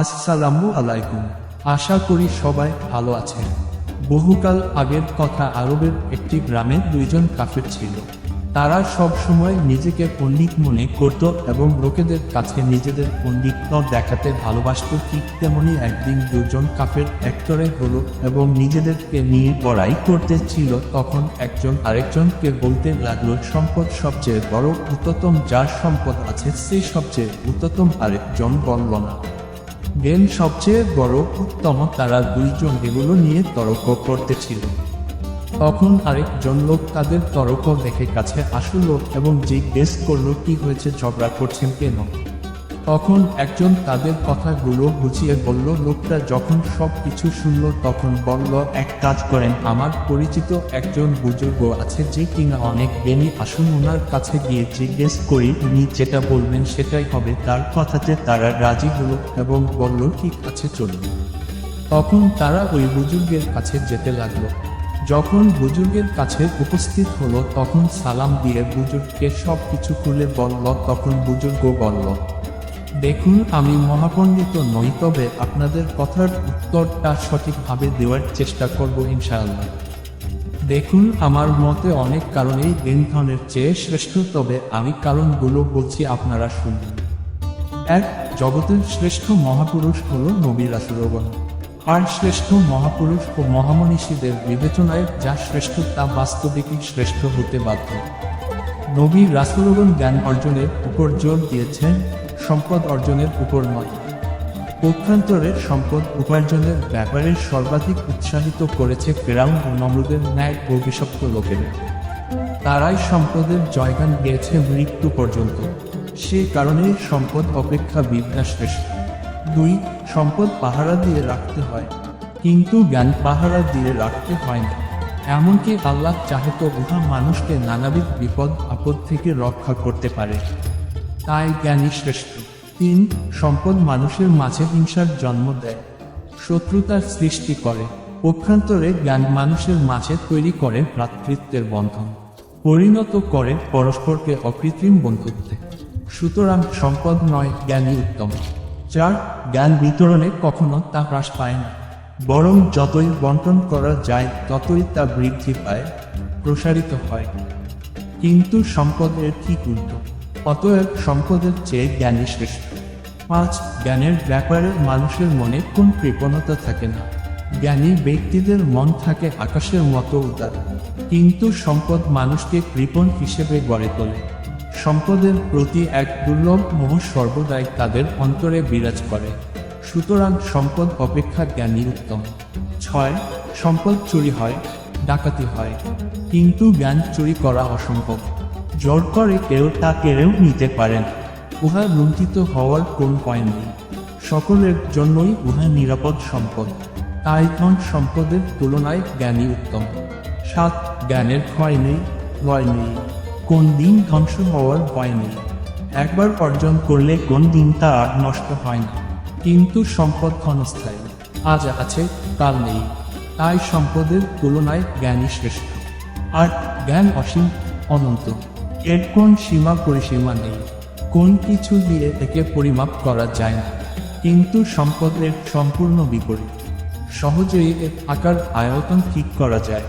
আসসালামু আলাইকুম। আশা করি সবাই ভালো আছেন। বহুকাল আগের কথা আরবের একটি গ্রামে দুইজন কাফের ছিল। তারা সব সময় নিজেকে পণ্ডিত মনে করত এবং লোকেদের কাছে নিজেদের পণ্ডিত্ব দেখাতে ভালোবাসত ঠিক তেমনি একদিন দুজন কাফের একতরে হলো এবং নিজেদেরকে নিয়ে বড়াই করতে ছিল। তখন একজন আরেকজনকে বলতে লাগল, সম্পদ সবচেয়ে বড় উত্তম যার সম্পদ আছে সে সবচেয়ে উত্তম আরেকজন বলল না। জ্ঞান সবচেয়ে বড় উত্তম তারা দুইজন এগুলো নিয়ে তর্ক করতেছিল। তখন আরেকজন লোক তাদের তর্ক দেখে কাছে আসলো এবং জিজ্ঞেস করল, কি হয়েছে? ঝগড়া করছেন কেন? তখন একজন তাদের কথাগুলো বুঝিয়ে বলল, লোকটা যখন সব কিছু শুনল, তখন বলল, এক কাজ করেন, আমার পরিচিত একজন বুজুর্গ আছে যে কিনা অনেক জ্ঞানী আসুন ওনার কাছে গিয়ে জিজ্ঞেস করি, উনি যেটা বলবেন সেটাই হবে। তার কথাতে তারা রাজি হলো এবং বলল, ঠিক আছে, চলুন। তখন তারা ওই বুজুর্গের কাছে যেতে লাগল। যখন বুজুর্গের কাছে উপস্থিত হলো, তখন সালাম দিয়ে বুজুর্গকে সব কিছু খুলে বলল, তখন বুজুর্গ বলল দেখুন, আমি মহাপণ্ডিত নই, তবে আপনাদের কথার উত্তরটা সঠিকভাবে দেওয়ার চেষ্টা করব ইনশাআল্লাহ। দেখুন, আমার মতে অনেক কারণেই দিনধনের চেয়ে শ্রেষ্ঠ, তবে আমি কারণগুলো বলছি আপনারা শুনুন। এক, জগতের শ্রেষ্ঠ মহাপুরুষ হল নবী রাসুলগণ আর শ্রেষ্ঠ মহাপুরুষ ও মহামনীষীদের বিবেচনায় যা শ্রেষ্ঠ তা বাস্তবিকই শ্রেষ্ঠ হতে বাধ্য। নবী রাসুলগণ জ্ঞান অর্জনের উপর জোর দিয়েছেন সম্পদ অর্জনের উপর নয়। পক্ষান্তরে সম্পদ উপার্জনের ব্যাপারে সর্বাধিক উৎসাহিত করেছে ফেরাউন ও নমরুদের ন্যায় অভিশপ্ত লোকেদের তারাই সম্পদের জয়গান গিয়েছে মৃত্যু পর্যন্ত। সে কারণে সম্পদ অপেক্ষা বিদ্যা শ্রেষ্ঠ। দুই, সম্পদ পাহারা দিয়ে রাখতে হয়, কিন্তু জ্ঞান পাহারা দিয়ে রাখতে হয় না। এমনকি আল্লাহ চাহে তো উহা মানুষকে নানাবিধ বিপদ, আপদ থেকে রক্ষা করতে পারে। তাই জ্ঞানী শ্রেষ্ঠ। তিন, সম্পদ মানুষের মাঝে হিংসার জন্ম দেয়। শত্রুতার সৃষ্টি করে। পক্ষান্তরে জ্ঞান মানুষের মাঝে তৈরি করে ভ্রাতৃত্বের বন্ধন। পরিণত করে পরস্পরকে অকৃত্রিম বন্ধুত্বে। সুতরাং সম্পদ নয় জ্ঞানী উত্তম। চার, জ্ঞান বিতরণে কখনো তা হ্রাস পায় না। বরং যতই বন্টন করা যায়, ততই তা বৃদ্ধি পায়, প্রসারিত হয়। কিন্তু সম্পদের ঠিক উল্টো। অতএব সম্পদের চেয়ে জ্ঞানী শ্রেষ্ঠ। পাঁচ, জ্ঞানের ব্যাপারে মানুষের মনে কোন কৃপণতা থাকে না? জ্ঞানী ব্যক্তিদের মন থাকে আকাশের মতো উদার। কিন্তু সম্পদ মানুষকে কৃপণ হিসেবে গড়ে তোলে। সম্পদের প্রতি এক দুর্লভ মোহ সর্বদাই তাদের অন্তরে বিরাজ করে। সুতরাং সম্পদ অপেক্ষা জ্ঞানী উত্তম। ছয়, সম্পদ চুরি হয়, ডাকাতি হয়। কিন্তু জ্ঞান চুরি করা অসম্ভব। জোর করে কেউ তা কেড়েও নিতে পারে না উহা লুণ্ঠিত হওয়ার কোন পয়েন্ট নেই। সকলের জন্যই উহা নিরাপদ সম্পদ। তাই ধন সম্পদের তুলনায় জ্ঞানী উত্তম। সাত, জ্ঞানের ক্ষয় নেই, লয় নেই। কোন দিন ধ্বংস হওয়ার ভয় নেই। একবার অর্জন করলে কোন দিন তা আর নষ্ট হয় না। কিন্তু সম্পদ ক্ষণস্থায়ী। আজ আছে, কাল নেই। তাই সম্পদের তুলনায় জ্ঞানী শ্রেষ্ঠ। আর জ্ঞান অসীম, অনন্ত। এর কোন সীমা পরিসীমা নেই? কোন কিছু দিয়ে একে পরিমাপ করা যায় না। কিন্তু সম্পদের সম্পূর্ণ বিপরীত। সহজেই এর আকার আয়তন ঠিক করা যায়।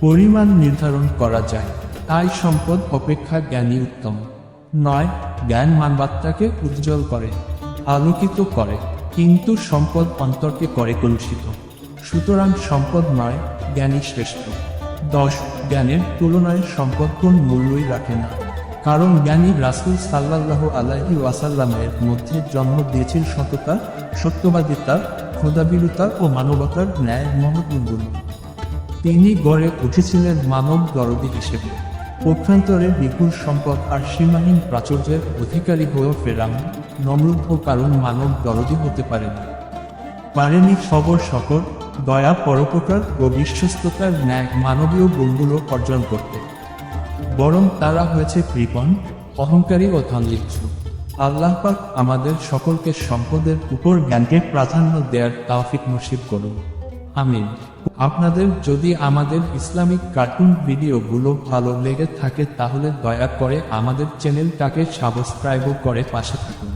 পরিমাণ নির্ধারণ করা যায়। তাই সম্পদ অপেক্ষা জ্ঞানী উত্তম। নয়, জ্ঞান মানবাত্মাকে উজ্জ্বল করে, আলোকিত করে, কিন্তু সম্পদ অন্তরকে করে কলুষিত সুতরাং সম্পদ নয় জ্ঞানী শ্রেষ্ঠ। দশ জ্ঞানের তুলনায় সম্পদ কোন মূল্যই রাখে না। কারণ জ্ঞানী রাসুল সাল্লাহ আলাহি ওয়াসাল্লামের মধ্যে জন্ম দিয়েছিল সততা, সত্যবাদিতা খোদাবিরতা ও মানবতার ন্যায় মহৎগুণগুলো তিনি গড়ে উঠেছিলেন মানব দরদি হিসেবে। পক্ষান্তরে বিপুল সম্পদ আর সীমাহীন প্রাচুর্যের অধিকারী হয়েও ফেরাম নমরুদ কারণ মানব দরদি হতে পারেনি। পারেনি সবর সকর দয়া, পরোপকার ও বিশ্বস্ততার ন্যায় মানবীয় গুণগুলো অর্জন করতে। বরং তারা হয়েছে কৃপণ, অহংকারী ও ধনলিপ্স আল্লাহ পাক আমাদের সকলকে সম্পদের উপর জ্ঞানকে প্রাধান্য দেওয়ার তাওফিক নসিব করুন। আমিন। আপনাদের যদি আমাদের ইসলামিক কার্টুন ভিডিওগুলো ভালো লেগে থাকে তাহলে দয়া করে আমাদের চ্যানেলটাকে সাবস্ক্রাইব করে পাশে থাকুন।